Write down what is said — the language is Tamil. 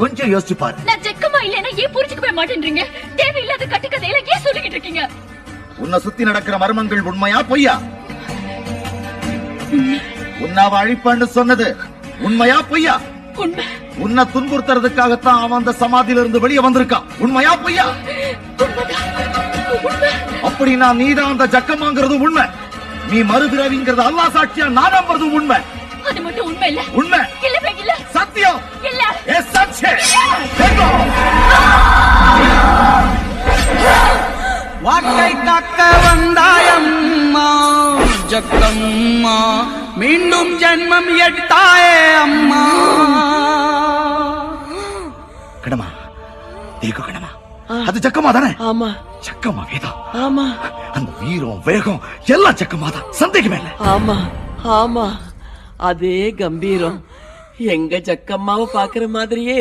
கொஞ்சம் யோசிச்சு பாரு. நான் ஜெக்கமா இல்லைன்னா ஏன் புரிஞ்சுக்கவே மாட்டேன்றீங்க? தேவையில்லாத கட்டுக்கதையில ஏன் சொல்லிக்கிட்டு இருக்கீங்க உன்னை சுத்தி நடக்கிற மர்மங்கள் உண்மையா பொய்யா? உன்னை அவ அழிப்பான்னு சொன்னது உண்மையா பொய்யா? உன்னை துன்புறுத்துறதுக்காகத்தான் அவன் அந்த சமாதியில இருந்து வெளியே வந்திருக்கான். உண்மையா பொய்யா? அப்படின்னா நீதான் அந்த ஜக்கமாங்கிறது உண்மை. நீ மறுபிறவிங்கிறது அல்லா சாட்சியா? நான் நம்புறது உண்மை. அது மட்டும் உண்மை இல்ல. உண்மை. இல்ல காக்க வந்தாயம்மா ஜக்கம்மா மீண்டும் ஜென்மம் எடுத்தாயே அம்மா. கடமா தேக்கு கடமா அது ஜக்கமா தானே? ஆமா. ஜக்கமா வேதா ஆமா. அந்த வீரம் வேகம் எல்லாம் ஜக்கமா தான். சந்தேகமே இல்ல. ஆமா ஆமா. அதே கம்பீரம். எங்க ஜக்கம்மாவை பாக்குற மாதிரியே